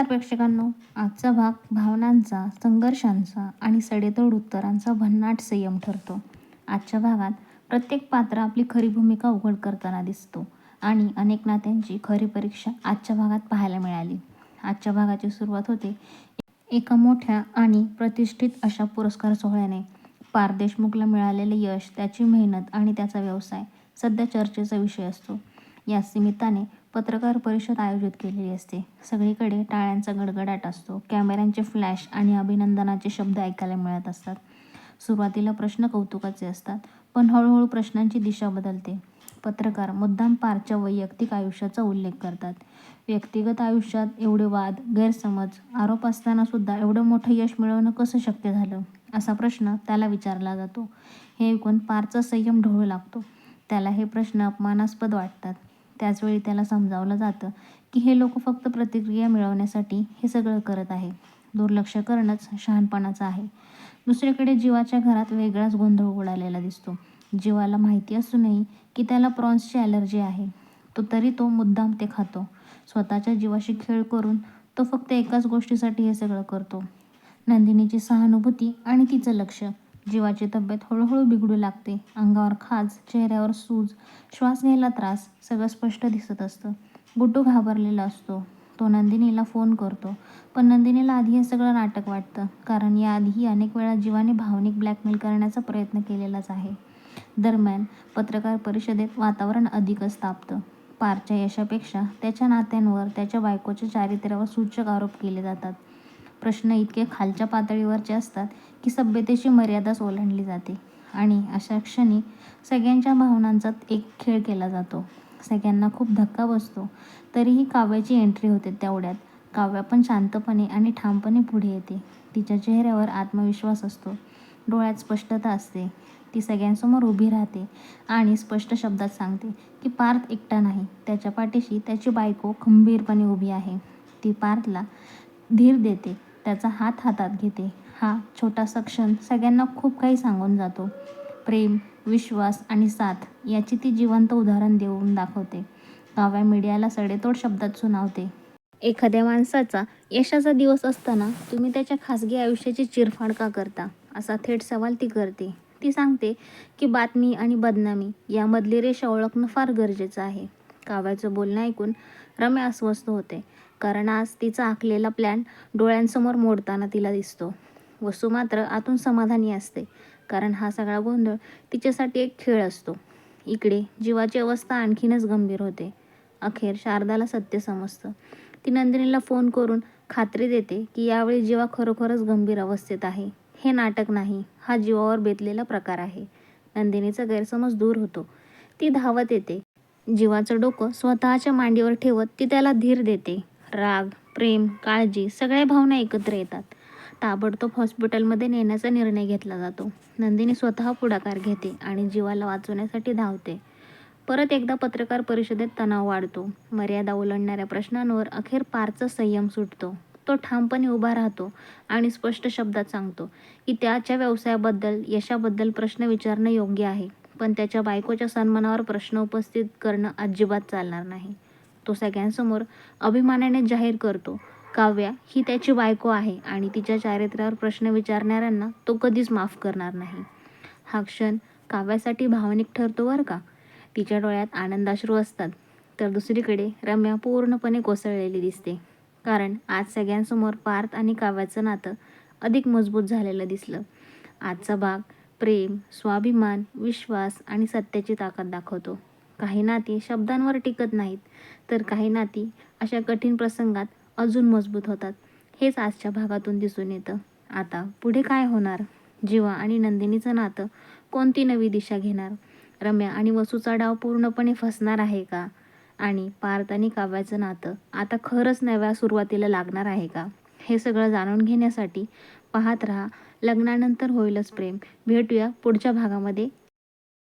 नमस्कार प्रेक्षकांनो आजचा भाग भावनांचा संघर्षांचा आणि सडेतोड उत्तरांचा भन्नाट संयम ठरतो. आजच्या भागात प्रत्येक पात्र आपली खरी भूमिका उघड करताना दिसतो आणि अनेक नात्यांची खरी परीक्षा आजच्या भागात पाहायला मिळाली. आजच्या भागाची सुरुवात होते एका मोठ्या आणि प्रतिष्ठित अशा पुरस्कार सोहळ्याने. पार देशमुखला मिळालेले यश त्याची मेहनत आणि त्याचा व्यवसाय सध्या चर्चेचा विषय असतो. याच निमित्ताने पत्रकार परिषद आयोजित केलेली असते. सगळीकडे टाळ्यांचा गडगडाट असतो. कॅमेऱ्यांचे फ्लॅश आणि अभिनंदनाचे शब्द ऐकायला मिळत असतात. सुरुवातीला प्रश्न कौतुकाचे असतात पण हळूहळू प्रश्नांची दिशा बदलते. पत्रकार मुद्दाम पारच्या वैयक्तिक आयुष्याचा उल्लेख करतात. व्यक्तिगत आयुष्यात एवढे वाद गैरसमज आरोप असताना सुद्धा एवढं मोठं यश मिळवणं कसं शक्य झालं? असा प्रश्न त्याला विचारला जातो. हे ऐकून पारचा संयम ढोळू लागतो. त्याला हे प्रश्न अपमानास्पद वाटतात. त्याचवेळी त्याला समजावलं जातं की हे लोक फक्त प्रतिक्रिया मिळवण्यासाठी हे सगळं करत आहे. दुर्लक्ष करणंच शहाणपणाचं आहे. दुसरीकडे जीवाच्या घरात वेगळाच गोंधळ उडालेला दिसतो. जीवाला माहिती असूनही की त्याला प्रॉन्सची ॲलर्जी आहे. तो तरी तो मुद्दाम ते खातो. स्वतःच्या जीवाशी खेळ करून तो फक्त एकाच गोष्टीसाठी हे सगळं करतो. नंदिनीची सहानुभूती आणि तिचं लक्ष जीवाची तब्येत हळूहळू बिघडू लागते. अंगावर खाज चेहऱ्यावर सूज श्वास घ्यायला त्रास सगळं स्पष्ट दिसत असतं. गुड्डू घाबरलेला असतो. तो नंदिनीला फोन करतो. पण नंदिनीला आधी हे सगळं नाटक वाटतं कारण याआधीही अनेक वेळा जीवाने भावनिक ब्लॅकमेल करण्याचा प्रयत्न केलेलाच आहे. दरम्यान पत्रकार परिषदेत वातावरण अधिकच तापतं पारच्या यशापेक्षा त्याच्या नात्यांवर त्याच्या बायकोच्या चारित्र्यावर सूचक आरोप केले जातात. प्रश्न इतके खालच्या पातळीवरचे असतात की सभ्यतेची मर्यादाच ओलांडली जाते. आणि अशा क्षणी सगळ्यांच्या भावनांचा एक खेळ केला जातो. सगळ्यांना खूप धक्का बसतो. तरीही काव्याची एंट्री होते तेवढ्यात. काव्या पण शांतपणे आणि ठामपणे पुढे येते. तिच्या चेहऱ्यावर आत्मविश्वास असतो. डोळ्यात स्पष्टता असते. ती सगळ्यांसमोर उभी राहते आणि स्पष्ट शब्दात सांगते की पार्थ एकटा नाही. त्याच्या पाठीशी त्याची बायको खंबीरपणे उभी आहे. ती पार्थला धीर देते. त्याचा हात हातात घेते. हा छोटासा क्षण सगळ्यांना खूप काही सांगून जातो. प्रेम विश्वास आणि साथ याची ती जिवंत उदाहरण देऊन दाखवते. काव्या मीडियाला सडेतोड शब्दात सुनावते. एखाद्या माणसाचा यशाचा दिवस असताना तुम्ही त्याच्या खासगी आयुष्याची चिरफाड का करता? असा थेट सवाल ती करते. ती सांगते की बातमी आणि बदनामी यामधली रेषा ओळखणं फार गरजेचं आहे. काव्याचं बोलणं ऐकून रम्या अस्वस्थ होते. कारण आज तिचा आखलेला प्लॅन डोळ्यांसमोर मोडताना तिला दिसतो. वसू मात्र आतून समाधानी असते कारण हा सगळा गोंधळ तिच्यासाठी एक खेळ असतो. इकडे जीवाची अवस्था आणखीनच गंभीर होते. अखेर शारदाला सत्य समजतं. ती नंदिनीला फोन करून खात्री देते की यावेळी जीवा खरोखरच गंभीर अवस्थेत आहे. हे नाटक नाही हा जीवावर बेतलेला प्रकार आहे. नंदिनीचा गैरसमज दूर होतो. ती धावत येते. जीवाचं डोकं स्वतःच्या मांडीवर ठेवत ती त्याला धीर देते. राग प्रेम काळजी सगळ्या भावना एकत्र येतात. ताबडतोब हॉस्पिटलमध्ये नेण्याचा निर्णय घेतला जातो. नंदिनी स्वतः पुढाकार घेते आणि जीवाला वाचवण्यासाठी धावते. परत एकदा पत्रकार परिषदेत तणाव वाढतो. मर्यादा ओलांडणाऱ्या प्रश्नांवर अखेर पारचा संयम सुटतो. तो ठामपणे उभा राहतो आणि स्पष्ट शब्दात सांगतो की त्याच्या व्यवसायाबद्दल यशाबद्दल प्रश्न विचारणं योग्य आहे. पण त्याच्या बायकोच्या सन्मानावर प्रश्न उपस्थित करणं अजिबात चालणार नाही. तो सगळ्यांसमोर अभिमानाने जाहीर करतो. काव्या ही त्याची बायको आहे आणि तिच्या चारित्र्यावर प्रश्न विचारणाऱ्यांना तो कधीच माफ करणार नाही. हा क्षण काव्यासाठी भावनिक ठरतो बरं का? तिच्या डोळ्यात आनंदाश्रू असतात. तर दुसरीकडे रम्या पूर्णपणे कोसळलेली दिसते. कारण आज सगळ्यांसमोर पार्थ आणि काव्याचं नातं अधिक मजबूत झालेलं दिसलं. आजचा भाग प्रेम स्वाभिमान विश्वास आणि सत्याची ताकद दाखवतो. काही नाती शब्दांवर टिकत नाहीत तर काही नाती अशा कठीण प्रसंगात अजून मजबूत होतात. हेच आजच्या भागातून दिसून येतं. आता पुढे काय होणार? जीवा आणि नंदिनीचं नातं कोणती नवी दिशा घेणार? रम्या आणि वसूचा डाव पूर्णपणे फसणार आहे का? आणि पार्थ आणि काव्याचं नातं आता खरंच नव्या सुरुवातीला लागणार आहे का? हे सगळं जाणून घेण्यासाठी पाहत राहा. लग्नानंतर होईलच प्रेम. भेटूया पुढच्या भागामध्ये.